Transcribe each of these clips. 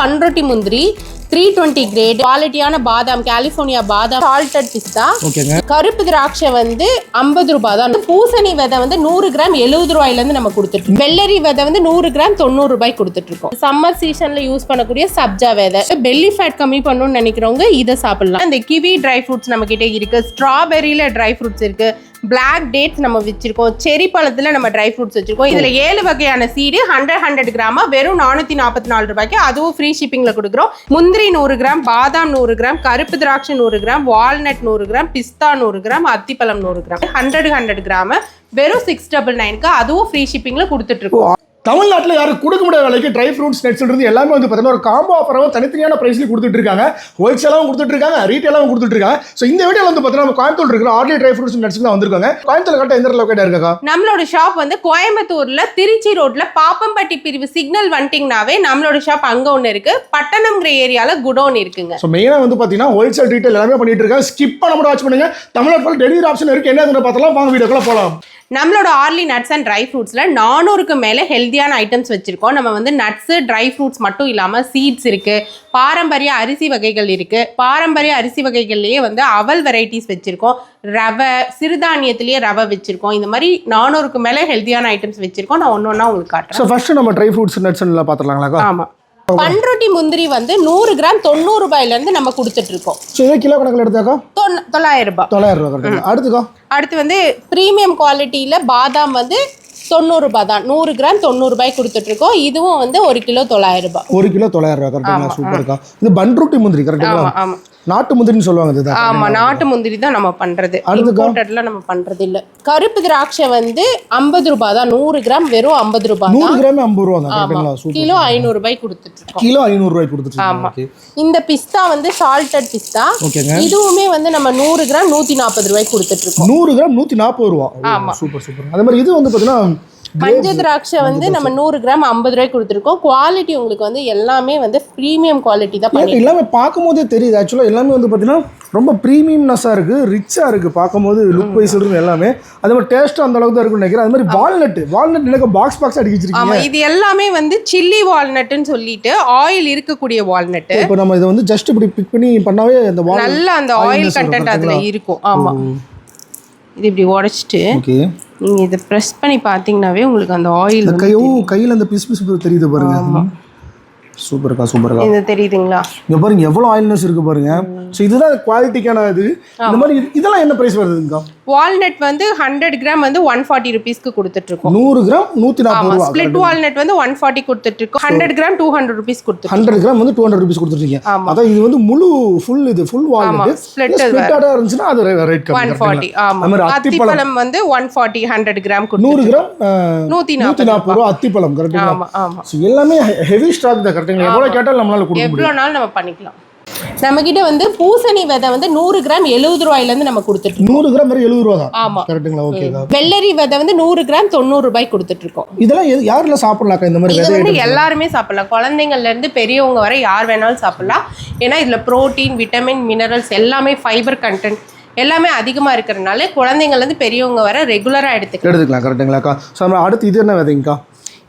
பன்ரொட்டி முந்திரி three twenty great குவாலிட்டியான பாதாம் கலிஃபோர்னியா பாதாம் சால்டட் பிஸ்தா கருப்பு திராட்சை வந்து ஐம்பது ரூபாய் தான் பூசணி விதை வந்து நூறு கிராம் எழுபது ரூபாயில இருந்து நம்ம கொடுத்துட்டு. வெள்ளரி விதை வந்து நூறு கிராம் தொண்ணூறு ரூபாய் கொடுத்துட்டு இருக்கோம். சம்மர் சீசன்ல யூஸ் பண்ணக்கூடிய சப்ஜா விதை. பெல்லி ஃபேட் கம்மி பண்ணணும்னு நினைக்கிறவங்க இதை சாப்பிடலாம். இந்த கிவி ட்ரை ஃப்ரூட்ஸ் நம்ம கிட்ட இருக்கு. ஸ்ட்ராபெரியில ட்ரை ஃப்ரூட்ஸ் இருக்கு. பிளாக் டேட்ஸ் நம்ம வச்சிருக்கோம். செரி பழத்துல நம்ம ட்ரை ஃப்ரூட்ஸ் வச்சிருக்கோம். இதுல ஏழு வகையான சீடு ஹண்ட்ரட் ஹண்ட்ரட் கிராமா வெறும் நானூத்தி நாற்பத்தி நாலு ரூபாய்க்கு அதுவும் ஃப்ரீ ஷிப்பிங்ல கொடுக்குறோம். முந்திரி நூறு கிராம் பாதாம் நூறு கிராம் கருப்பு திராட்சை நூறு கிராம் வால்நட் நூறு கிராம் பிஸ்தா நூறு கிராம் அத்திப்பழம் நூறு கிராம் ஹண்ட்ரட் ஹண்ட்ரட் கிராம் வெறும் சிக்ஸ் டபுள் நைனுக்கு அதுவும் ஃப்ரீ ஷிப்பிங்ல கொடுத்துட்டு இருக்கோம். தமிழ்நாட்டில் யாரும் கொடுக்க முடியாத விலைக்கு ட்ரை ஃப்ரூட்ஸ் நட்ஸ் இருந்து எல்லாமே வந்து பார்த்தீங்கன்னா ஒரு காம்போ ஆஃபராகவும் தனித்தனியான ப்ரைஸ்லேயும் கொடுத்துட்டு இருக்காங்க. ஹோல்சேலாகவும் கொடுத்துட்டு இருக்காங்க ரீட்டெயிலாகவும் கொடுத்துட்டு இருக்காங்க. ஸோ இந்த வீடியோவில் வந்து பார்த்தீங்கன்னா நம்ம கோயம்புத்தூர் இருக்கிற ஆர்டி ட்ரை ஃப்ரூட்ஸ் நட்ஸ் தான் வந்திருக்காங்க. கோயம்புத்தூர் கரெக்டாக எந்த லொக்கேட்டாக இருக்காக்கா நம்மளோட ஷாப் வந்து கோயம்புத்தூர்ல திருச்சி ரோட்ல பாப்பம்பட்டி பிரிவு சிக்னல் வந்துட்டீங்கனாவே நம்மளோட ஷாப் அங்க ஒண்ணு இருக்கு. பட்டணம்ங்கிற ஏரியால குடோன் இருக்குங்க. ஸோ மெயினாக வந்து பார்த்தீங்கன்னா ஹோல்சேல் ரீட்டைல் எல்லாமே பண்ணிட்டு இருக்காங்க. ஸ்கிப் பண்ண மட்டும் வாட்ச் பண்ணுங்க. தமிழ்நாட்டில் டெலிவரி ஆப்ஷன் இருக்கு. என்ன பார்த்தலாம் வாங்க வீடியோக்குள்ள போகலாம் நம்மளோட ஆர்லி நட்ஸ் அண்ட் ட்ரை ஃப்ரூட்ஸில் நானூறுக்கு மேலே ஹெல்த்தியான ஐட்டம்ஸ் வச்சுருக்கோம். நம்ம வந்து நட்ஸு ட்ரை ஃப்ரூட்ஸ் மட்டும் இல்லாமல் சீட்ஸ் இருக்குது பாரம்பரிய அரிசி வகைகள் இருக்குது பாரம்பரிய அரிசி வகைகள்லேயே வந்து அவல் வெரைட்டிஸ் வச்சுருக்கோம். ரவை சிறுதானியத்திலேயே ரவை வச்சுருக்கோம். இந்த மாதிரி நானூறுக்கு மேலே ஹெல்த்தியான ஐட்டம்ஸ் வச்சுருக்கோம். நான் ஒன்று ஒன்றா உங்களுக்கு காட்டுறேன். ஸோ ஃபர்ஸ்ட் நம்ம ட்ரை ஃப்ரூட்ஸ் நட்ஸ் எல்லாம் பார்த்துலாங்களாக்கா ஆமாம் பன்ருட்டி முந்திரி வந்து நூறு கிராம் தொண்ணூறு ரூபாயிலேருந்து நம்ம கொடுத்துட்ருக்கோம். ஸோ இதே கிலோ கணக்கில் எடுத்தாக்கா? தொள்ளாயிரம் ரூபாய். தொள்ளாயிரம் ரூபா கரெக்டாக அடுத்துக்கா? அடுத்து வந்து ப்ரீமியம் குவாலிட்டியில் பாதாம் வந்து தொண்ணூறு ரூபாய் தான். நூறு கிராம் தொண்ணூறு ரூபாய் கொடுத்துட்ருக்கோம். இதுவும் வந்து ஒரு கிலோ தொள்ளாயிரம் ரூபாய். ஒரு கிலோ தொள்ளாயிரம் ரூபா கரெக்டாங்களா சூப்பர்க்கா இது பன்ருட்டி முந்திரி கரெக்டுங்களா நாட்டு முந்திரின்னு சொல்லுவாங்க ஆமா நாட்டு முந்திரி தான் நம்ம பண்றது? இம்போர்ட்டட்ல நம்ம பண்றது இல்ல கருப்பு திராட்சை வந்து ஐம்பது ரூபாய் தான். நூறு கிராம் வெறும் ஐம்பது ரூபாய் நூறு கிராம் ஐம்பது ரூபா தான். கரெக்டுங்களா சூப்பர் கிலோ ஐநூறு ரூபாய் கொடுத்துட்டு கிலோ ஐநூறு ரூபாய்க்கு கொடுத்துட்டு ஆமா. இந்த பிஸ்தா வந்து சால்டட் பிஸ்தா. இதுவுமே வந்து நம்ம நூறு கிராம் நூத்தி நாற்பது ரூபாய்க்கு கொடுத்துட்டு இருக்கோம். நூறு கிராம் நூற்றி நாற்பது ரூபா. ஆமா. Super super. அதே மாதிரி இது வந்து பார்த்தீங்கன்னா மஞ்சள் திராட்சை வந்து நம்ம நூறு கிராம் ஐம்பது ரூபாய்க்கு கொடுத்துருக்கோம். குவாலிட்டி உங்களுக்கு வந்து எல்லாமே வந்து ப்ரீமியம் குவாலிட்டி தான் எல்லாமே பார்க்கும்போதே தெரியுது. ஆக்சுவலாக எல்லாமே வந்து பார்த்தீங்கன்னா ரொம்ப ப்ரீமியம்னஸாக இருக்குது ரிச்சாக இருக்குது பார்க்கும்போது லுக் வைஸ் இருந்து எல்லாமே. அதே மாதிரி டேஸ்ட்டும் அந்த அளவுக்கு தான் இருக்குன்னு நினைக்கிறேன். அது மாதிரி வால்நட் வால்நட் எனக்கு பாக்ஸ் பாக்ஸ் அடிக்க வச்சிருக்கீங்க? இது எல்லாமே வந்து சில்லி வால்நட்னு சொல்லிட்டு ஆயில் இருக்கக்கூடிய வால்நட் இப்போ நம்ம இதை வந்து ஜஸ்ட் இப்படி பிக் பண்ணி பண்ணாவே அந்த நல்ல அந்த ஆயில் கண்டென்ட் அதுல இருக்கும் இருக்கும். ஆமா. இது இப்படி உடைச்சிட்டு ஓகே நீங்க இதை ப்ரெஸ் பண்ணி பார்த்தீங்கன்னாவே உங்களுக்கு அந்த ஆயில் கையோ கையில் அந்த பிசு பிசு தெரியுது பாருங்க. சூப்பர்க்கா சூப்பர்க்கா. இது தெரியுதுங்களா? இங்க பாருங்க எவ்வளோ ஆயில்னஸ் இருக்கு பாருங்க. ஸோ இதுதான் குவாலிட்டிக்கான இது. இந்த மாதிரி இது- இதெல்லாம் என்ன பிரைஸ் வருதுங்கக்கா வால்நட் வந்து ஹண்ட்ரட் கிராம் வந்து ஒன் ஃபார்ட்டி ருபீஸ்க்கு கொடுத்துட்டு இருக்கோம் நூறு கிராம் நூற்றி நாற்பது ரூபா ஸ்பிளிட் வால்நட் வந்து ஒன் ஃபார்ட்டி கொடுத்துட்டு இருக்கோம் hundred gram two hundred rupees கொடுத்துருக்கோம் ஹண்ட்ரட் கிராம் வந்து டூ ஹண்ட்ரட் ருபீஸ் கொடுத்துருக்கீங்க. அதான் இது வந்து முழு ஃபுல் இது ஃபுல் வால்நட் ஸ்பிளிட்டாக இருந்துச்சுன்னா அது ரேட் ஒன் ஃபார்ட்டி ஆமா. அது மாதிரி அத்திப்பழம் வந்து ஒன் ஃபார்ட்டி ஹண்ட்ரட் கிராம் நூறு கிராம் நூத்தி நூற்றி நாற்பது ரூபா அத்திப்பழம் கரெக்டுங்களா? எல்லாமே ஹெவி ஸ்டாக் தான் கரெக்டுங்களா? எவ்வளோ கேட்டாலும் நம்மளால கொடுக்க எவ்வளோ நாள் நம்ம பண்ணிக்கலாம். நம்ம கிட்ட வந்து பூசணி விதை வந்து நூறு கிராம் எழுபது ரூபாயில இருந்து நம்ம கொடுத்துட்டு நூறு கிராம் மாதிரி எழுபது ரூபா தான். ஆமா. கரெக்டுங்களா ஓகேக்கா வெள்ளரி விதை வந்து நூறு கிராம் தொண்ணூறு ரூபாய் கொடுத்துட்டு இருக்கோம். இதெல்லாம் எது- யாரெல்லாம் இந்த மாதிரி இது வந்து? எல்லாருமே சாப்பிடலாம். குழந்தைங்கள்ல இருந்து பெரியவங்க வரை யார் வேணாலும் சாப்பிடலாம். ஏன்னா இதுல புரோட்டீன் விட்டமின் மினரல்ஸ் எல்லாமே ஃபைபர் கண்டென்ட் எல்லாமே அதிகமா இருக்கிறதுனால குழந்தைங்கள்ல இருந்து பெரியவங்க வரை ரெகுலரா எடுத்துக்கலாம். எடுத்துக்கலாம் கரெக்டுங்களாக்கா ஸோ நம்ம அடுத்து இது என்ன விதைங்கக்கா?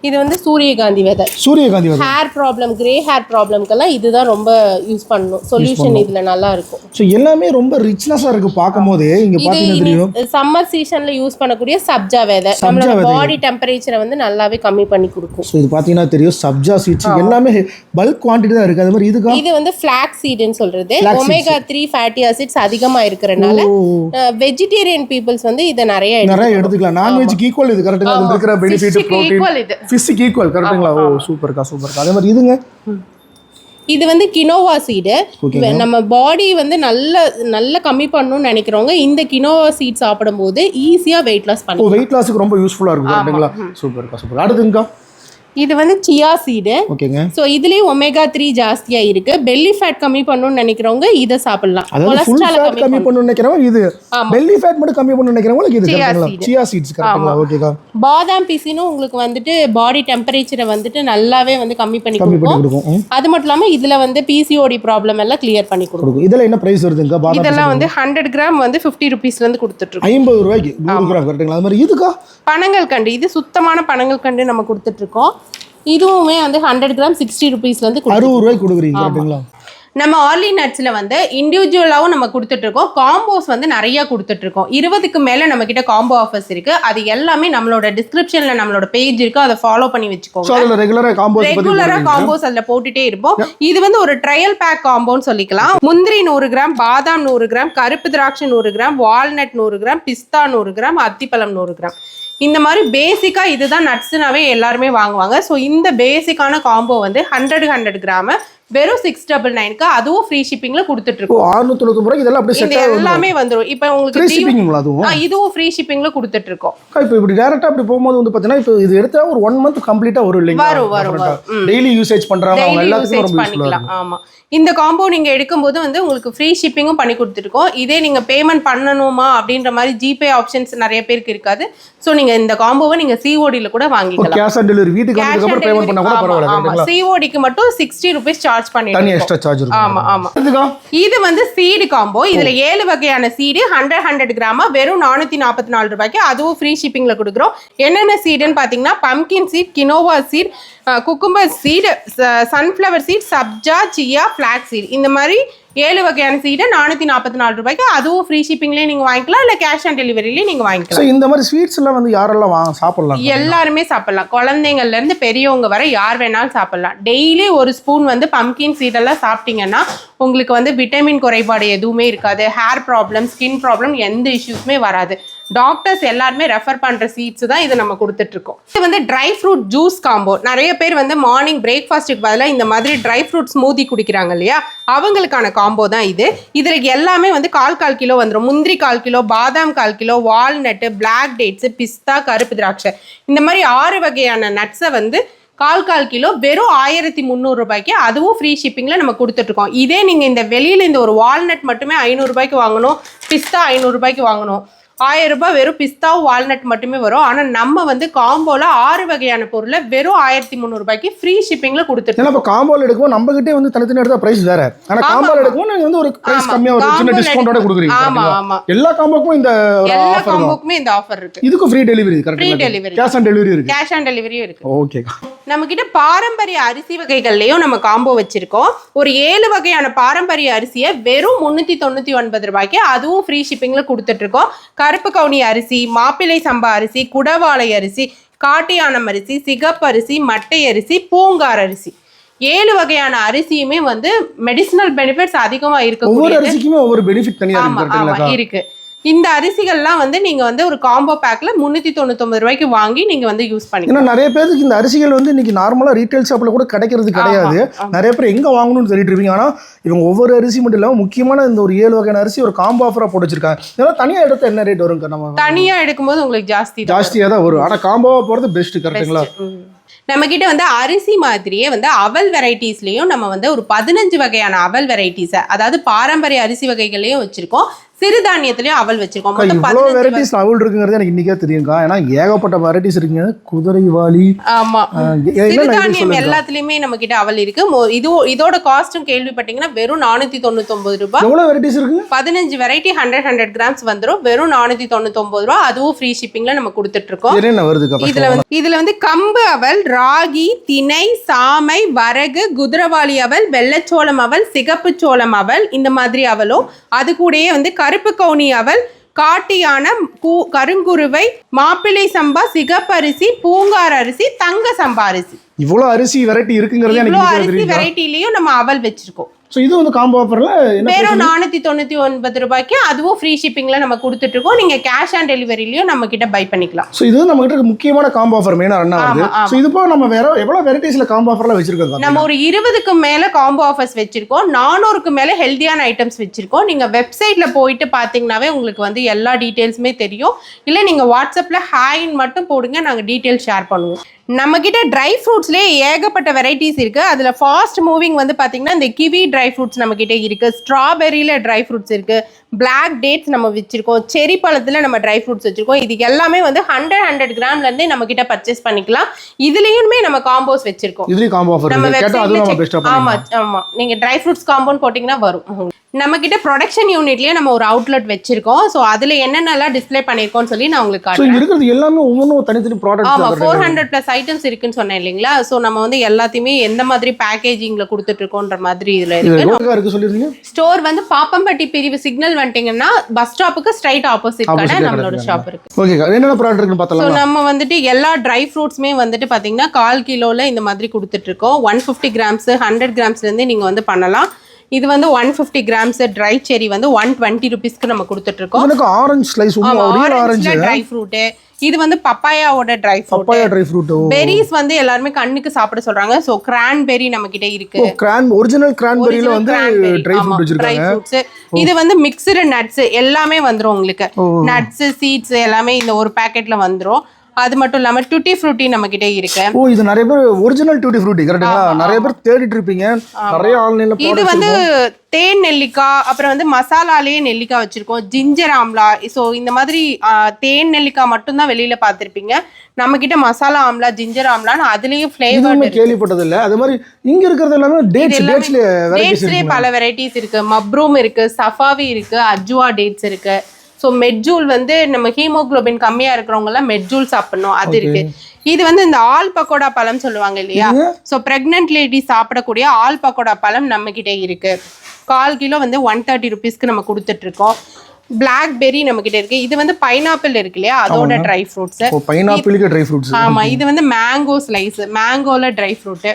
இது வந்து சூரியகாந்தி விதை. சூரியகாந்தி விதை. ஹேர் ப்ராப்ளம் கிரே ஹேர் ப்ராப்ளம்க்கெல்லாம் இதுதான் ரொம்ப யூஸ் பண்ணணும். சொல்யூஷன் இதுல நல்லா இருக்கும். ஸோ எல்லாமே ரொம்ப ரிச்னஸாக இருக்கு பார்க்கும் போதே இங்க தெரியும். சம்மர் சீசன்ல யூஸ் பண்ணக்கூடிய சப்ஜா விதை. நம்மளோட பாடி டெம்பரேச்சரை வந்து நல்லாவே கம்மி பண்ணி கொடுக்கும். ஸோ இது பார்த்தீங்கன்னா தெரியும். சப்ஜா சீட்ஸ் எல்லாமே பல்க் குவான்டிட்டி தான் இருக்கு. அது மாதிரி இதுக்கா? இது வந்து ஃபிளாக் சீடுன்னு சொல்றது. ஒமேகா த்ரீ ஃபேட்டி ஆசிட்ஸ் அதிகமா இருக்கிறனால வெஜிடேரியன் பீப்புள்ஸ் வந்து இதை நிறைய நிறைய எடுத்துக்கலாம். நான்வெஜ்க்கு ஈக்குவல் இது கரெக்டுங்களா அதில் இருக்கிற பெனிஃபிட் equal இது. ஃபிஷ்ஷுக்கு ஈக்குவல் கரெக்டுங்களா ஓ சூப்பர்க்கா சூப்பர்க்கா அதே மாதிரி இதுங்க? இது வந்து கினோவா சீடு நம்ம பாடி வந்து நல்ல நல்ல கம்மி பண்ணணும்னு நினைக்கிறவங்க இந்த கினோவா சீட் சாப்பிடும்போது ஈஸியா வெயிட் லாஸ் ஓ பண்ணலாம் வெயிட் லாஸுக்கு ரொம்ப யூஸ்ஃபுல்லாக இருக்கும் கரெக்டுங்களா சூப்பர்க்கா சூப்பர் அடுத்துங்கக்கா? இது வந்து சியா சீடு ஓகேங்க. ஸோ இதுலயும் ஒமேகா த்ரீ ஜாஸ்தியா இருக்கு. பெல்லி ஃபேட் கம்மி பண்ணணும்னு நினைக்கிறவங்க இதை சாப்பிடலாம். கொலஸ்ட்ரால் கம்மி பண்ணணும்னு நினைக்கிறவங்க இது. பெல்லி ஃபேட் மட்டும் கம்மி பண்ணணும்னு நினைக்கிறவங்களுக்கு இது சியா சீட்ஸ் ஓகேக்கா. பாதாம் பிசினும் உங்களுக்கு வந்துட்டு பாடி டெம்பரேச்சரை வந்துட்டு நல்லாவே வந்து கம்மி பண்ணி கொடுக்கும். அது மட்டும் இல்லாம இதுல வந்து பிசிஓடி ப்ராப்ளம் எல்லாம் கிளியர் பண்ணி கொடுக்கும். இதெல்லாம் என்ன ப்ரைஸ் வருதுங்க? இதெல்லாம் வந்து ஹண்ட்ரட் கிராம் வந்து ஃபிஃப்டி ருபீஸ்ல இருந்து கொடுத்துட்டு இருக்கோம். ஐம்பது ரூபாய்க்கு நூறு கிராம் கரெக்டுங்களா அது மாதிரி இதுக்கா? பனங்கள் கண்டு. இது சுத்தமான பனங்கள் கண்டு நம்ம கொடுத்துட்டு இருக்கோம். இதுவுமே வந்து ஹண்ட்ரட் கிராம் சிக்ஸ்டி ருபீஸ்லேருந்து அறுபது ரூபாய்க்கு கொடுக்குறீங்க நம்ம ஆர்லி நட்ஸில் வந்து இண்டிவிஜுவலாகவும் நம்ம கொடுத்துட்ருக்கோம் காம்போஸ் வந்து நிறைய கொடுத்துட்ருக்கோம் இருபதுக்கு மேலே நம்ம கிட்ட காம்போ ஆஃபர்ஸ் இருக்கு. அது எல்லாமே நம்மளோட டிஸ்கிரிப்ஷனில் நம்மளோட பேஜ் இருக்கு. அதை ஃபாலோ பண்ணி வச்சுக்கோங்க. ரெகுலராக காம்போஸ் பற்றி ரெகுலரா காம்போஸ் அதுல போட்டுட்டே இருப்போம். இது வந்து ஒரு ட்ரையல் பேக் காம்போன்னு சொல்லிக்கலாம். முந்திரி நூறு கிராம் பாதாம் நூறு கிராம் கருப்பு திராட்சை நூறு கிராம் வால்நட் நூறு கிராம் பிஸ்தா நூறு கிராம் அத்திப்பழம் நூறு கிராம். இந்த மாதிரி பேசிக்கா இதுதான் நட்ஸ்னாவே எல்லாருமே வாங்குவாங்க. ஸோ இந்த பேசிக்கான காம்போ வந்து ஹண்ட்ரட் ஹண்ட்ரட் கிராம வெறும் சிக்ஸ் டபுள் நைனுக்கு அதுவும் ஃப்ரீ ஷிப்பிங்ல கொடுத்துட்டு இருக்கோம் அறுநூத்தி தொண்ணூத்தி இதெல்லாம் அப்படியே இந்த செட் ஆகும் எல்லாமே வந்துரும். இப்போ உங்களுக்கு ஷிப்பிங்களா அதுவும்? இதுவும் ஃப்ரீ ஷிப்பிங்ல கொடுத்துட்டு இருக்கோம் இப்போ இப்படி டேரக்டா அப்படி போகும்போது வந்து பார்த்தீங்கன்னா இப்போ இது எடுத்தா ஒரு ஒன் மந்த் கம்ப்ளீட்டா வரும் இல்லைங்களா? வரும், வரும். டெய்லி யூசேஜ் பண்றவங்க அவங்க எல்லாத்துக்கும் ரொம்ப பண்ணிக்கலாம். ஆமா. இந்த காம்போ நீங்க எடுக்கும்போது வந்து உங்களுக்கு ஃப்ரீ ஷிப்பிங்கும் பண்ணி கொடுத்துருக்கோம் இதே நீங்க பேமெண்ட் பண்ணணுமா அப்படின்ற மாதிரி ஜிபே ஆப்ஷன்ஸ் நிறைய பேருக்கு இருக்காது. ஸோ நீங்க இந்த காம்போவை நீங்க சிஓடியில் கூட வாங்கிக்கலாம். கேஷ் ஆன் டெலிவரி வீட்டுக்கு வந்ததுக்கு அப்புறம் பேமெண்ட் பண்ணா கூட பரவாயில்ல கரெக்ட்டுங்களா சிஓடிக்கு மட்டும் சிக்ஸ்டி ருபீஸ் சார்ஜ் தனி பண்ணிட்டு எக்ஸ்ட்ரா சார்ஜ் இருக்கும். ஆமா ஆமா. இது வந்து சீடு காம்போ இதுல ஏழு வகையான சீடு ஹண்ட்ரட் ஹண்ட்ரட் கிராமா வெறும் நானூத்தி நாற்பத்தி நாலு ரூபாய்க்கு அதுவும் ஃப்ரீ ஷிப்பிங்ல கொடுக்குறோம். என்னென்ன சீடுன்னு பாத்தீங்கன்னா pumpkin seed quinoa seed cucumber seed sunflower seed sabja chia flax seed இந்த மாதிரி ஏழு வகையான சீடை நானூத்தி நாற்பத்தி நாலு ரூபாய்க்கு. அதுவும் ஃப்ரீ ஷிப்பிங்லேயே நீங்க வாங்கிக்கலாம் இல்ல கேஷ் ஆன் டெலிவரிலேயே நீங்க வாங்கிக்கலாம். இந்த மாதிரி ஸ்வீட்ஸ் எல்லாம் வந்து யாரெல்லாம் வாங்க சாப்பிடலாம்? எல்லாருமே சாப்பிடலாம். குழந்தைங்கள்ல இருந்து பெரியவங்க வரை யார் வேணாலும் சாப்பிடலாம். டெய்லி ஒரு ஸ்பூன் வந்து பம்கின் சீடெல்லாம் சாப்பிட்டீங்கன்னா உங்களுக்கு வந்து விட்டமின் குறைபாடு எதுவுமே இருக்காது. ஹேர் ப்ராப்ளம் ஸ்கின் ப்ராப்ளம் எந்த இஷ்யூஸுமே வராது. டாக்டர்ஸ் எல்லாருமே ரெஃபர் பண்ற சீட்ஸ் தான் இது நம்ம கொடுத்துட்டு இருக்கோம் இது வந்து ட்ரை ஃப்ரூட் ஜூஸ் காம்போ நிறைய பேர் வந்து மார்னிங் பிரேக்ஃபாஸ்ட்டுக்கு பதிலாக இந்த மாதிரி ட்ரை ஃப்ரூட் ஸ்மூதி குடிக்கிறாங்க இல்லையா? அவங்களுக்கான காம்போ தான் இது. இதில் எல்லாமே வந்து கால் கால் கிலோ வந்துடும் முந்திரி கால் கிலோ பாதாம் கால் கிலோ வால்நட்டு பிளாக் டேட்ஸு பிஸ்தா கருப்பு திராட்சை. இந்த மாதிரி ஆறு வகையான நட்ஸை வந்து கால் கால் கிலோ வெறும் ஆயிரத்தி முந்நூறுரூபாய்க்கு அதுவும் ஃப்ரீ ஷிப்பிங்கில் நம்ம கொடுத்துட்ருக்கோம். இதே நீங்கள் இந்த வெளியில் இந்த ஒரு வால்நட் மட்டுமே ஐநூறுரூபாய்க்கு வாங்கணும் பிஸ்தா ஐநூறுரூபாய்க்கு வாங்கணும். ஆயிரம் ரூபாய் வெறும் பிஸ்தாவும் வால்நட் மட்டுமே வரும் ஆனால் நம்ம வந்து காம்போல ஆறு வகையான பொருளை வெறும் ஆயிரத்தி முந்நூறுபாய்க்கு ஃப்ரீ ஷிப்பிங்கில் கொடுத்துட்டு ஏன்னா இப்போ காம்போல எடுக்கும்போது நம்ம கிட்டே வந்து தனித்தனி எடுத்தா பிரைஸ் வேற ஆனா ஆமா, காம்போல ஆமா. எடுக்கும்போது நீங்க வந்து ஒரு பிரைஸ். கம்மியா ஒரு சின்ன டிஸ்கவுண்டோட எடுக்கும். கொடுக்குறீங்க ஆமா? ஆமா எல்லா காம்போக்கும் இந்த எல்லா காம்போக்குமே இந்த ஆஃபர் இருக்கு இதுக்கும் free delivery correct delivery. Cash on delivery இருக்கு கேஷ் ஆன் டெலிவரியும் இருக்கு ஓகே நம்ம கிட்ட பாரம்பரிய அரிசி வகைகள்லயும் நம்ம காம்போ வச்சிருக்கோம் ஒரு ஏழு வகையான பாரம்பரிய அரிசியை வெறும் முன்னூத்தி தொண்ணூத்தி ஒன்பது ரூபாய்க்கு அதுவும் ஃப்ரீ ஷிப்பிங்ல கொடுத்துட்டு இருக்கோம் கருப்பு கவுனி அரிசி மாப்பிள்ளை சம்பா அரிசி குடவாளை அரிசி காட்டியானம் அரிசி சிகப்பு அரிசி மட்டை அரிசி பூங்கார் அரிசி. ஏழு வகையான அரிசியுமே வந்து மெடிசினல் பெனிஃபிட்ஸ் அதிகமா ஒவ்வொரு இருக்கக்கூடியது. அரிசிக்குமே ஒவ்வொரு பெனிஃபிட் தனியா ஆமா இருக்கு ஆமா கரெக்ட்டுங்களா இருக்கு. இந்த அரிசிகள்லாம் வந்து நீங்க வந்து ஒரு காம்போ பேக்ல முன்னூத்தி தொண்ணூத்தொன்பது ரூபாய்க்கு வாங்கி நீங்க வந்து யூஸ் பண்ணிக்கலாம். நிறைய பேருக்கு இந்த அரிசிகள் வந்து இன்னைக்கு நார்மலா ரீட்டைல் ஷாப்ல கூட கிடைக்கிறது கிடையாது. நிறைய பேர் எங்க வாங்கணும்னு சொல்லிட்டு இருப்பீங்க. ஆனா இவங்க ஒவ்வொரு அரிசி மட்டும் இல்லாம முக்கியமான இந்த ஒரு ஏழு வகையான அரிசி ஒரு காம்போ ஆஃபரா போட்டு வச்சிருக்காங்க. இதெல்லாம் தனியா எடுத்தா என்ன ரேட் வரும் நம்ம தனியா எடுக்கும்போது உங்களுக்கு ஜாஸ்தி தான் ஜாஸ்தியா தான் வரும். ஆனா காம்போவா போறது பெஸ்ட் கரெக்ட்டுங்களா நம்ம கிட்ட வந்து அரிசி மாதிரியே வந்து அவல் வெரைட்டிஸ்லயும் நம்ம வந்து ஒரு பதினஞ்சு வகையான அவல் வெரைட்டிஸை அதாவது பாரம்பரிய அரிசி வகைகளையும் வச்சிருக்கோம். சிறுதானியத்திலயும் அவல் வச்சிருக்கோம். இவ்வளோ 15 வெரைட்டிஸ் அவள் இருக்குங்கிறது எனக்கு இன்னைக்கே தெரியுங்கக்கா ஏன்னா ஏகப்பட்ட வெரைட்டிஸ் இருக்குங்க. குதிரை வாலி. ஆமா. சிறுதானியம் எல்லாத்துலயுமே நம்ம கிட்ட அவல் இருக்கு. இது இதோட காஸ்டும் கேள்விப்பட்டீங்கன்னா வெறும் நானூத்தி தொண்ணூத்தி ரூபாய். எவ்வளோ வெரைட்டிஸ் இருக்குங்க பதினஞ்சு வெரைட்டி ஹண்ட்ரட் ஹண்ட்ரட் கிராம்ஸ் வந்துரும். வெறும் நானூத்தி தொண்ணூத்தி ரூபா அதுவும் ஃப்ரீ ஷிப்பிங்ல நம்ம கொடுத்துட்டு இருக்கோம் வருதுக்கா இதுல வந்து இதுல வந்து கம்பு அவல் ராகி திணை சாமை வரகு குதிரவாளி அவல் வெள்ளச்சோளம் அவல் சிகப்பு சோளம் அவல் இந்த மாதிரி அவலும். அது கூடயே வந்து கருப்பு கவுனி அவல் காட்டியான கூ கருங்குருவை மாப்பிள்ளை சம்பா சிகப்பரிசி பூங்கார் அரிசி தங்க சம்பா அரிசி. இவ்வளோ அரிசி வெரைட்டி இருக்குங்கிறது அரிசி வெரைட்டிலையும் நம்ம அவல் வச்சிருக்கோம். ஸோ இது வந்து காம்போ ஆஃபர்ல வெறும் நானூத்தி தொண்ணூத்தி ஒன்பது ரூபாய்க்கு அதுவும் ஃப்ரீ ஷிப்பிங்ல நம்ம கொடுத்துட்டு இருக்கோம் நீங்க கேஷ் ஆன் டெலிவரிலையும் நம்ம கிட்ட பை பண்ணிக்கலாம். ஸோ இது நம்ம கிட்ட முக்கியமான காம்போ ஆஃபர் மெயினாக ரன் ஆகுது. ஸோ இது போக நம்ம வேற எவ்வளோ வெரைட்டிஸ்ல காம்போ ஆஃபர்லாம் வச்சிருக்கோம் நம்ம ஒரு இருபதுக்கு மேல காம்போ ஆஃபர்ஸ் வச்சிருக்கோம். நானூறுக்கு மேல ஹெல்தியான ஐட்டம்ஸ் வச்சிருக்கோம். நீங்க வெப்சைட்ல போயிட்டு பாத்தீங்கன்னாவே உங்களுக்கு வந்து எல்லா டீடைல்ஸுமே தெரியும். இல்ல நீங்க வாட்ஸ்அப்ல ஹாய்ன்னு மட்டும் போடுங்க. நாங்க டீடைல் ஷேர் பண்ணுவோம். நம்மக்கிட்ட ட்ரை ஃப்ரூட்ஸ்லேயே ஏகப்பட்ட வெரைட்டிஸ் இருக்குது அதில் ஃபாஸ்ட் மூவிங் வந்து பார்த்திங்கன்னா இந்த கிவி ட்ரை ஃப்ரூட்ஸ் நம்மக்கிட்ட இருக்குது ஸ்ட்ராபெரியில் ட்ரை ஃப்ரூட்ஸ் இருக்குது பிளாக் டேட்ஸ் நம்ம வச்சிருக்கோம். செரி பழத்துல நம்ம ட்ரை ஃப்ரூட்ஸ் வச்சிருக்கோம். இது எல்லாமே வந்து ஹண்ட்ரட் ஹண்ட்ரட் கிராம்ல இருந்தே நம்ம கிட்ட பர்ச்சேஸ் பண்ணிக்கலாம். இதுலயுமே நம்ம காம்போஸ் வச்சிருக்கோம். நம்ம இருக்கு. கேட்டா அதுவும் நம்ம வெப்சைட்ல பெஸ்ட்டாக ஆமா ஆமா. நீங்க ட்ரை ஃப்ரூட்ஸ் காம்பவுண்ட் போட்டீங்கன்னா வரும். நம்ம கிட்ட ப்ரொடக்ஷன் யூனிட்லயே நம்ம ஒரு அவுட்லெட் வச்சிருக்கோம். ஸோ அதுல என்னென்னலாம் டிஸ்ப்ளே பண்ணிருக்கோம்னு சொல்லி நான் உங்களுக்கு காட்டுறேன். இருக்கிறது எல்லாமே ஒவ்வொன்றும் தனித்தனி ஆமா product four hundred plus items இருக்குன்னு சொன்னேன் இல்லைங்களா? ஸோ நம்ம வந்து எல்லாத்தையுமே எந்த மாதிரி பேக்கேஜிங்ல கொடுத்துட்டு இருக்கோன்ற மாதிரி இதுல இது இருக்கு. ஸ்டோர் வந்து பாப்பம்பட்டி பிரிவு சிக்னல் வந்துட்டீங்கன்னா பஸ் ஸ்டாப்புக்கு ஸ்ட்ரைட் ஆப்போசிட் கடை நம்மளோட ஷாப் இருக்கு. ஓகே என்னென்ன ப்ராடக்ட் இருக்குன்னு பார்த்தலாம் நம்ம வந்துட்டு எல்லா ட்ரை ஃப்ரூட்ஸுமே வந்துட்டு பார்த்தீங்கன்னா கால் கிலோவில் இந்த மாதிரி கொடுத்துட்டு இருக்கோம். ஒன் ஃபிஃப்டி கிராம்ஸ் ஹண்ட்ரட் கிராம்ஸ்லேருந்து நீங்கள் வந்து பண்ணலாம். இது வந்து ஒன் ஃபிஃப்டி கிராம்ஸ் ட்ரை செரி வந்து ஒன் டுவெண்ட்டி ருபீஸ்க்கு நம்ம கொடுத்துட்டு இருக்கோம். Orange slice orange dry fruit இது வந்து பப்பாயாவோட dry fruit papaya dry fruit berries வந்து எல்லாருமே கண்ணுக்கு சாப்பிட சொல்றாங்க. ஸோ கிரான்பெரி நம்ம கிட்ட இருக்கு கிரான் ஒரிஜினல் கிரான்பெரியில வந்து. ட்ரை ஃப்ரூட் வச்சிருக்காங்க. இது வந்து மிக்சடு நட்ஸ் எல்லாமே வந்துரும் உங்களுக்கு. நட்ஸ் சீட்ஸ் எல்லாமே இந்த ஒரு பாக்கெட்ல வந்துரும். அது மட்டும் இல்லாம டுட்டி ஃப்ரூட்டி நம்ம கிட்ட இருக்கு. ஓ இது நிறைய பேர் ஒரிஜினல் டியூட்டி ஃப்ரூட்டி கரெக்ட்டுங்களா நிறைய பேர் தேடிட்டு இருப்பீங்க. நிறைய ஆன்லைன்ல இது வந்து தேன் நெல்லிக்காய் அப்புறம் வந்து மசாலாலேயே நெல்லிக்காய் வச்சிருக்கோம். ஜிஞ்சர் ஆம்லா ஸோ இந்த மாதிரி தேன் நெல்லிக்காய் மட்டும்தான் வெளியில பார்த்திருப்பீங்க. நம்ம கிட்ட மசாலா ஆம்லா ஜிஞ்சர் ஆம்லான்னு அதுலயும் ஃபிளேவர் கேள்விப்பட்டது இல்ல அது மாதிரி இங்க இருக்கிறது எல்லாமே டேட்ஸ் டேட்ஸ்லேயே பல வெரைட்டிஸ் இருக்கு. மப்ரூம் இருக்கு சஃபாவி இருக்கு அஜ்வா டேட்ஸ் இருக்கு. ஸோ மெட்ஜூல் வந்து நம்ம ஹீமோகுளோபின் கம்மியா இருக்கிறவங்க எல்லாம் மெட்ஜூல் சாப்பிடணும். அது இருக்கு. இது வந்து இந்த ஆல் பக்கோடா பழம் சொல்லுவாங்க இல்லையா? ஸோ பிரெக்னென்ட் லேடி சாப்பிடக்கூடிய ஆல் பக்கோடா பழம் நம்ம கிட்ட இருக்கு. கால் கிலோ வந்து ஒன் தேர்ட்டி ருபீஸ்க்கு நம்ம கொடுத்துட்டு இருக்கோம் பிளாக் பெரி நம்ம கிட்ட இருக்கு. இது வந்து பைனாப்பிள் இருக்கு இல்லையா? அதோட ட்ரை ஃப்ரூட்ஸ் பைனாப்பிளுக்கு ட்ரை ஃப்ரூட்ஸ் ஆமா. இது வந்து மேங்கோ ஸ்லைஸ் மேங்கோல ட்ரை ஃப்ரூட்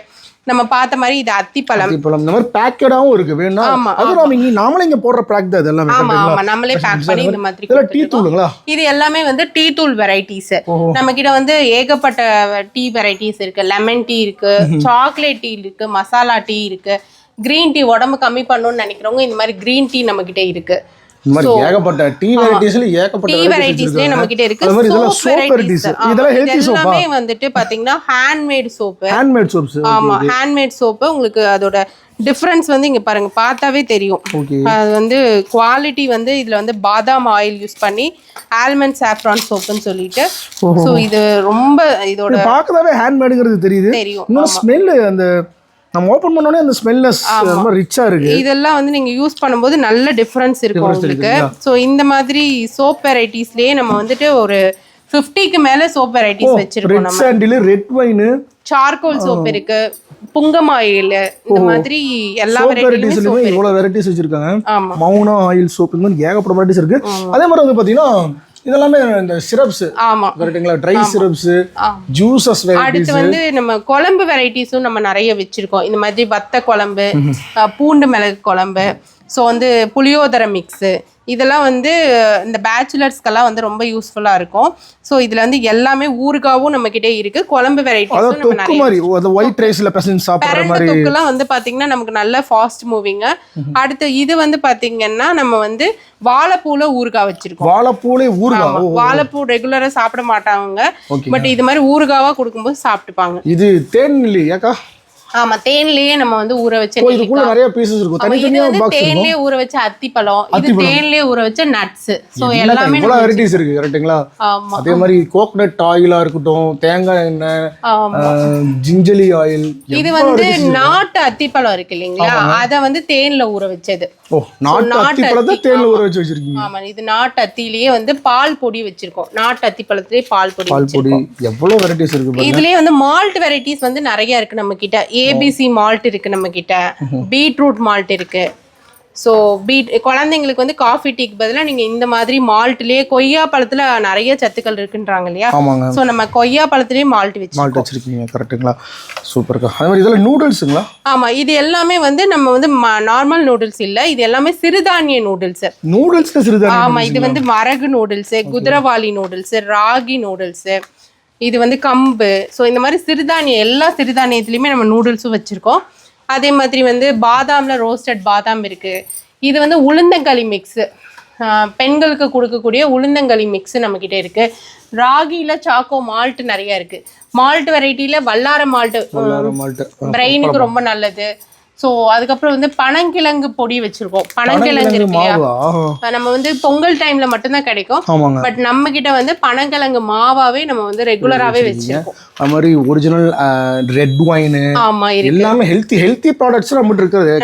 நம்ம பார்த்த மாதிரி இது அத்திப்பழம். பழம் இந்த மாதிரி பேக்கெடாவும் இருக்கு. வேணும்னா ஆமா, அது நாம இங்க நாமளே இங்க போடுற பேக் தான் இது எல்லாமே. ஆமா? ஆமா. நம்மளே பேக் பண்ணி இந்த மாதிரி இதெல்லாம் டீ. தூளுங்களா? இது எல்லாமே வந்து டீ தூள் வெரைட்டிஸ் நம்ம கிட்ட வந்து ஏகப்பட்ட டீ வெரைட்டிஸ் இருக்கு. லெமன் டீ இருக்கு. சாக்லேட் டீ இருக்கு. மசாலா டீ இருக்கு. கிரீன் டீ உடம்பு கம்மி பண்ணணும்னு நினைக்கிறவங்க இந்த மாதிரி கிரீன் டீ நம்ம கிட்ட இருக்கு. இந்த மாதிரி ஏகப்பட்ட டீ வெரைட்டிஸ்ல ஏகப்பட்ட டீ varieties வெரைட்டிஸ்லயே நம்ம கிட்ட இருக்கு. அது மாதிரி இதெல்லாம் சோப் சோப் வெரைட்டிஸ் வெரைட்டிஸ் இதெல்லாம் ஹெல்த்தி சோப்பா எல்லாமே வந்துட்டு பாத்தீங்கன்னா ஹேண்ட்மேட் சோப்பு ஹேண்ட்மேட் சோப்ஸ் ஆமா ஹேண்ட்மேட் சோப்பு உங்களுக்கு அதோட டிஃபரன்ஸ் வந்து இங்க பாருங்க பார்த்தாவே தெரியும். அது வந்து குவாலிட்டி வந்து இதுல வந்து பாதாம் ஆயில் யூஸ் பண்ணி ஆல்மண்ட் சாஃப்ரான் சோப்புன்னு சொல்லிட்டு. ஸோ இது ரொம்ப இதோட பார்க்கதாவே ஹேண்ட்மேடுங்கிறது தெரியுது. தெரியும். இன்னொரு ஸ்மெல் அந்த நம்ம ஓபன் பண்ணோடனே அந்த ஸ்மெல்னஸ் ரொம்ப ரிச்சா இருக்கு. இதெல்லாம் வந்து நீங்க யூஸ் பண்ணும்போது நல்ல டிஃபரன்ஸ் இருக்கும் உங்களுக்கு. ஸோ இந்த மாதிரி சோப் வெரைட்டிஸ்லயே நம்ம வந்துட்டு ஒரு ஃபிஃப்டிக்கு மேல சோப் வெரைட்டிஸ் வச்சிருக்கோம் red sandal red wine charcoal soap இருக்கு புங்கம் ஆயில் இந்த மாதிரி எல்லா வெரைட்டிஸ்லயுமே இவ்வளவு வெரைட்டிஸ் வச்சிருக்காங்க. மவுனா ஆயில் சோப் இந்த மாதிரி ஏகப்பட்ட வெரைட்டிஸ் இருக்கு. அதே மாதிரி வந்து பாத்தீங்கன்னா இதெல்லாமே இந்த சிரப்ஸ் ஆமா. கரெக்ட்டுங்களா ட்ரை சிரப்ஸ். ஜூசஸ் அடுத்து வந்து நம்ம குழம்பு வெரைட்டிஸும் நம்ம நிறைய வச்சிருக்கோம். இந்த மாதிரி வத்த குழம்பு பூண்டு மிளகு குழம்பு. ஸோ வந்து புளியோதரை மிக்ஸு இதெல்லாம் வந்து இந்த பேச்சுலர்ஸ்க்கெல்லாம் வந்து ரொம்ப யூஸ்ஃபுல்லாக இருக்கும். ஸோ இதில் வந்து எல்லாமே ஊறுகாவும் நம்ம கிட்டே இருக்கு. குழம்பு மாதிரி தொக்குலாம் வந்து பாத்தீங்கன்னா நமக்கு நல்ல ஃபாஸ்ட் மூவிங்க அடுத்து இது வந்து பாத்தீங்கன்னா நம்ம வந்து வாழைப்பூல ஊறுகாய் வச்சிருக்கோம். வாழைப்பூலே ஊறுகாய்? ஆமா, வாழைப்பூ ரெகுலரா சாப்பிட மாட்டாங்க. பட் இது மாதிரி ஊறுகாவா கொடுக்கும்போது சாப்பிட்டுப்பாங்க. இது தேன் இல்லி ஏக்கா? ஆமா தேன்லயே நம்ம வந்து ஊற வச்ச இதுக்குள்ள நிறைய பீசஸ் இருக்கும். இது தனித்தனியா பாக்ஸ் தேன்லயே ஊற வச்ச அத்திப்பழம். இது அத்திப்பழம். தேன்லயே ஊற வச்ச நட்ஸ் சோ எல்லாமே இவ்வளவு வெரைட்டிஸ் இருக்கு கரெக்ட்டுங்களா அதே மாதிரி கோகனட் ஆயிலா இருக்கட்டும் தேங்காய் எண்ணெய் ஜிஞ்சலி ஆயில் இது வந்து நாட்டு அத்திப்பழம் இருக்கு இல்லைங்களா? அத வந்து தேன்ல ஊற வச்சது. ஓ நாட்டு அத்திப்பழத்தை அத்தி, தேன்ல ஊற வச்சு வச்சிருக்கீங்க. ஆமா இது நாட்டு அத்திலேயே வந்து பால் பொடி வச்சிருக்கோம். நாட்டு அத்திப்பழத்திலேயே பால் பொடி பால் பொடி எவ்வளவு வெரைட்டிஸ் இருக்கு இதுலயே வந்து மால்ட் வெரைட்டிஸ் வந்து நிறைய இருக்கு நம்ம கிட்ட ஏபிசி மால்ட் இருக்கு நம்ம கிட்ட பீட்ரூட் மால்ட் இருக்கு. ஸோ பீட் குழந்தைங்களுக்கு வந்து காஃபி டீக்கு பதிலாக நீங்கள் இந்த மாதிரி மால்ட்லேயே கொய்யா பழத்தில் நிறைய சத்துக்கள் இருக்குன்றாங்க இல்லையா? ஆமாங்க. ஸோ நம்ம கொய்யா பழத்துலேயே மால்ட் வச்சு மால்ட் வச்சிருக்கீங்க கரெக்ட்டுங்களா சூப்பர்க்கா. அதே மாதிரி இதெல்லாம் நூடுல்ஸுங்களா ஆமாம் இது எல்லாமே வந்து நம்ம வந்து நார்மல் நூடுல்ஸ் இல்லை. இது எல்லாமே சிறுதானிய நூடுல்ஸ் நூடுல்ஸ்ல சிறுதானியம் ஆமா இது வந்து மரகு நூடுல்ஸ் குதிரவாளி நூடுல்ஸ் ராகி நூடுல்ஸ் இது வந்து கம்பு. ஸோ இந்த மாதிரி சிறுதானியம் எல்லா சிறுதானியத்துலையுமே நம்ம நூடுல்ஸும் வச்சுருக்கோம். அதே மாதிரி வந்து பாதாம்ல ரோஸ்டட் பாதாம் இருக்கு. இது வந்து உளுந்தங்களி மிக்ஸு பெண்களுக்கு கொடுக்கக்கூடிய உளுந்தங்களி மிக்ஸ் நம்ம கிட்ட இருக்கு. ராகில சாக்கோ மால்ட் நிறைய இருக்கு. மால்ட் வெரைட்டில வல்லார மால்ட் மால்ட் பிரெயினுக்கு ரொம்ப நல்லது. ஸோ அதுக்கப்புறம் வந்து பனங்கிழங்கு பொடி வச்சிருக்கோம். பனங்கிழங்கு இருக்கு இல்லையா நம்ம வந்து பொங்கல் டைம்ல மட்டும்தான் கிடைக்கும். பட் நம்ம கிட்ட வந்து பனங்கிழங்கு மாவாவே நம்ம வந்து ரெகுலராகவே வச்சிருக்கோம். அது மாதிரி ஒரிஜினல் ரெட் ஒயின் ஆமா எல்லாமே ஹெல்த்தி ஹெல்த்தி ப்ராடக்ட்ஸ் நம்மகிட்ட இருக்குது.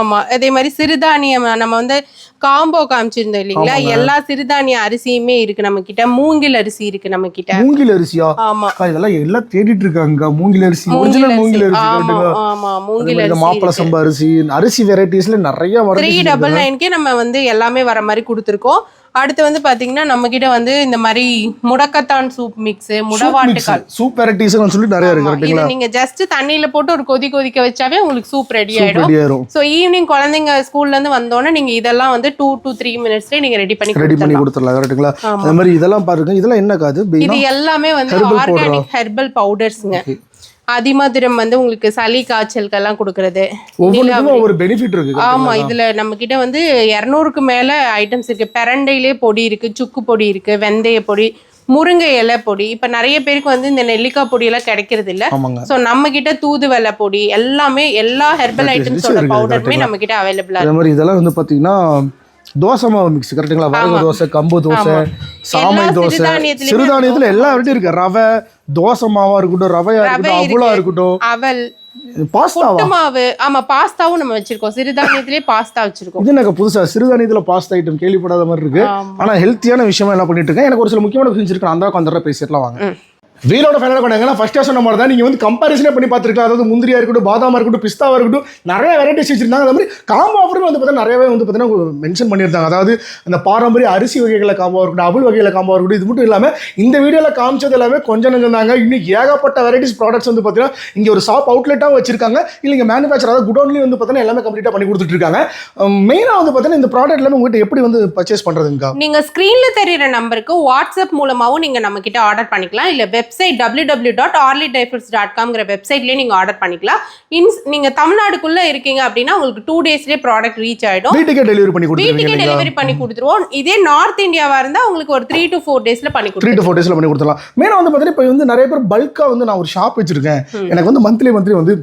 ஆமா. அதே மாதிரி சிறுதானியம் நம்ம வந்து காம்போ காமிச்சிருந்தோம் இல்லைங்களா? எல்லா சிறுதானிய அரிசியுமே இருக்கு நம்ம கிட்ட மூங்கில் அரிசி இருக்கு நம்ம கிட்ட மூங்கில் அரிசியா? ஆமா. இதெல்லாம் எல்லாம் தேடிட்டு இருக்காங்க மூங்கில் அரிசி ஒரிஜினல் மூங்கில் அரிசி ஆமா மூங்கில் அரிசி மாப்பிள சம்பா அரிசி அரிசி வெரைட்டிஸ்ல நிறைய டபுள் நைன்கே நம்ம வந்து எல்லாமே வர மாதிரி கொடுத்துருக்கோம். அடுத்து வந்து பாத்தீங்கன்னா நம்ம கிட்ட வந்து இந்த மாதிரி முடக்கத்தான் சூப் மிக்ஸ் முடவாட்டுக்கால். சூப் வெரைட்டிஸ் சொல்லி நிறைய இருக்கு நீங்க ஜஸ்ட் தண்ணியில போட்டு ஒரு கொதி கொதிக்க வச்சாவே உங்களுக்கு சூப் ரெடி ஆயிடும். ஸோ ஈவினிங் குழந்தைங்க ஸ்கூல்ல இருந்து வந்தோடனே நீங்க இதெல்லாம் வந்து டூ டு த்ரீ மினிட்ஸ்ல நீங்க ரெடி பண்ணி ரெடி பண்ணி கொடுத்துடலாம். ஆமா. அந்த மாதிரி இதெல்லாம் பாருங்க இதெல்லாம் என்ன காது? இது எல்லாமே வந்து? ஆர்கானிக் ஹெர்பல் பவுடர்ஸ்ங்க அதிமதுரம் வந்து உங்களுக்கு சளி காய்ச்சலுக்கெல்லாம் கொடுக்கறது. ஒவ்வொரு பெனிஃபிட் இருக்கு ஆமா இதுல நம்ம கிட்ட வந்து இரநூறுக்கு மேல ஐட்டம்ஸ் இருக்கு. பெரண்டையிலே பொடி இருக்கு சுக்கு பொடி இருக்கு வெந்தய பொடி முருங்கை இலை பொடி. இப்ப நிறைய பேருக்கு வந்து இந்த நெல்லிக்காய் பொடி எல்லாம் கிடைக்கிறது இல்ல. சோ நம்ம கிட்ட தூதுவளை பொடி எல்லாமே எல்லா ஹெர்பல் ஐட்டம்ஸோட இருக்கு, பவுடருமே நம்ம கிட்ட அவைலபிளா மாதிரி இதெல்லாம் வந்து பாத்தீங்கன்னா தோசை மாவு மிக்ஸ் கரெக்டுங்களா வரகு தோசை கம்பு தோசை சாமை தோசை சிறுதானியத்துல எல்லா வெரைட்டி இருக்கு. ரவை தோசை மாவா இருக்கட்டும் ரவையா இருக்கட்டும் இருக்கு. அவலா இருக்கட்டும். அவல் புட்டு மாவு. ஆமா பாஸ்தாவும் நம்ம வச்சிருக்கோம். சிறுதானியத்திலே பாஸ்தா வச்சிருக்கோம். இது எனக்கு புதுசா? சிறுதானியத்துல பாஸ்தா ஐட்டம் கேள்விப்படாத மாதிரி இருக்கு. ஆனா ஹெல்த்தியான விஷயமா என்ன பண்ணிட்டு இருக்கேன்? எனக்கு ஒரு சில முக்கியமான கொஸ்டின்ஸ் இருக்கு. அந்த கொஞ்சம் பேசிடலாம் வாங்க. வீலோட ஃபைனலாக கொண்டாங்கன்னா ஃபர்ஸ்ட் சொன்ன மாதிரி தான் நீங்கள் வந்து கம்பாரிசனே பண்ணி பார்த்துருக்கலாம். அதாவது முந்திரியாக இருக்கட்டும் பாதாமாக இருக்கட்டும் பிஸ்தாவாக இருக்கட்டும் நிறைய வெரைட்டிஸ் வச்சுருந்தாங்க. அதே மாதிரி காம்போ ஆஃபரும் வந்து பார்த்தீங்கன்னா நிறையவே வந்து பார்த்தீங்கன்னா மென்ஷன் பண்ணியிருந்தாங்க. அதாவது அந்த பாரம்பரிய அரிசி வகைகளை காம்போ இருக்கட்டும் அபுள் வகைகளை காம்போ இருக்கட்டும் இது மட்டும் இல்லாமல் இந்த வீடியோவில் காமிச்சது எல்லாமே கொஞ்சம் நஞ்சம் தாங்க. இன்னும் ஏகப்பட்ட வெரைட்டிஸ் ப்ராடக்ட்ஸ் வந்து பார்த்தீங்கன்னா இங்கே ஒரு ஷாப் அவுட்லெட்டாக வச்சிருக்காங்க. இல்லை இங்கே மேனுஃபேக்சர் அதாவது குடோன்லேயும் வந்து பார்த்தீங்கன்னா எல்லாமே கம்ப்ளீட்டாக பண்ணி கொடுத்துட்ருக்காங்க மெயினாக வந்து பார்த்தீங்கன்னா இந்த ப்ராடக்ட் எல்லாமே உங்கள்கிட்ட எப்படி வந்து பர்ச்சேஸ் பண்ணுறதுங்க நீங்கள் ஸ்க்ரீனில் தெரியுற நம்பருக்கு வாட்ஸ்அப் மூலமாகவும் நீங்கள் நம்மக்கிட்ட ஆர்டர் பண்ணிக்கலாம். இல்லை web website W W dot early tiffers dot காம்ங்கிற வெப்சைட்லயே நீங்க ஆர்டர் பண்ணிக்கலாம். இன்ஸ் நீங்க தமிழ்நாடுக்குள்ள இருக்கீங்க அப்படின்னா உங்களுக்கு டூ டேஸ்லயே ப்ராடக்ட் ரீச் ஆயிடும். வீட்டுக்கே டெலிவரி பண்ணி வீட்டுக்கே டெலிவரி பண்ணி கொடுத்துருவோம். இதே நார்த் இந்தியாவா இருந்தா உங்களுக்கு ஒரு த்ரீ டு ஃபோர் டேஸ்ல பண்ணி த்ரீ டு ஃபோர் டேஸில் பண்ணி கொடுத்துடலாம். மெயினாக வந்து பார்த்தீங்கன்னா இப்போ வந்து நிறைய பேர் பல்காக வந்து நான் ஒரு ஷாப் வச்சிருக்கேன். எனக்கு வந்து மந்த்லி மந்த்லி வந்து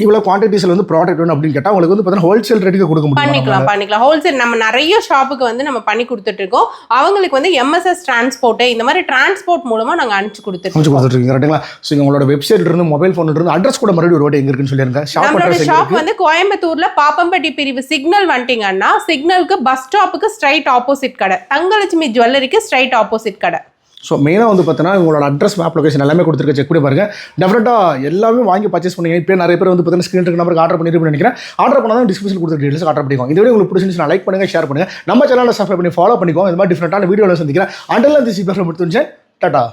இவ்வளோ குவான்டிட்டிஸில் வந்து ப்ராடக்ட் வேணும் அப்படின்னு கேட்டால் உங்களுக்கு வந்து பார்த்தீங்கன்னா ஹோல்சேல் ரேட்டுக்கு கொடுக்க முடியும் பண்ணிக்கலாம் பண்ணிக்கலாம். ஹோல்சேல் நம்ம நிறைய ஷாப்புக்கு வந்து நம்ம பண்ணி கொடுத்துட்டு இருக்கோம். அவங்களுக்கு வந்து எம்எஸ்எஸ் டிரான்ஸ்போர்ட் இந்த மாதிரி டிரான்ஸ்போர்ட் மூலமா நாங்க அனுப்பிச்சு கொடுத்துட்டு அமைச்சு கொடுத்துருக்கீங்க கரெக்டுங்களா ஸோ உங்களோட வெப்சைட் இருந்து மொபைல் ஃபோன் இருந்து அட்ரஸ் கூட மறுபடியும் ஒரு வாட்டி எங்க இருக்குன்னு சொல்லிருங்க. நம்மளோட ஷாப் வந்து கோயம்புத்தூர்ல பாப்பம்பட்டி பிரிவு சிக்னல் வந்துட்டீங்கன்னா சிக்னலுக்கு பஸ் ஸ்டாப்புக்கு ஸ்ட்ரைட் ஆப்போசிட் கடை. தங்கலட்சுமி ஜுவல்லரிக்கு ஸ்ட்ரைட் ஆப்போசிட் கடை. ஸோ மெயினாக வந்து பார்த்தீங்கன்னா உங்களோட அட்ரஸ் மேப் லொகேஷன் எல்லாமே கொடுத்துருக்க செக் பண்ணி பாருங்க. டெஃபினட்டாக எல்லாமே வாங்கி பர்ச்சேஸ் பண்ணுங்க. இப்போ நிறைய பேர் வந்து பார்த்தீங்கன்னா ஸ்க்ரீன் நம்பருக்கு ஆர்டர் பண்ணிருப்பேன் நினைக்கிறேன். ஆர்டர் பண்ணால் தான் டிஸ்கிரிப்ஷன் கொடுத்த டீட்டெயில்ஸ் ஆர்டர் பண்ணிக்கோங்க இந்த உங்களுக்கு பிடிச்சிருந்துச்சுன்னா லைக் பண்ணுங்க ஷேர் பண்ணுங்க. நம்ம சேனலில் சப்ஸ்கிரைப் பண்ணி ஃபாலோ பண்ணிக்கோங்க. இந்த மாதிரி டிஃப்ரெண்டான வீடியோவில் சந்திக்கிறேன். அண்டர்லாம் திஸ் இப்போ முடிச்சு டாட்டா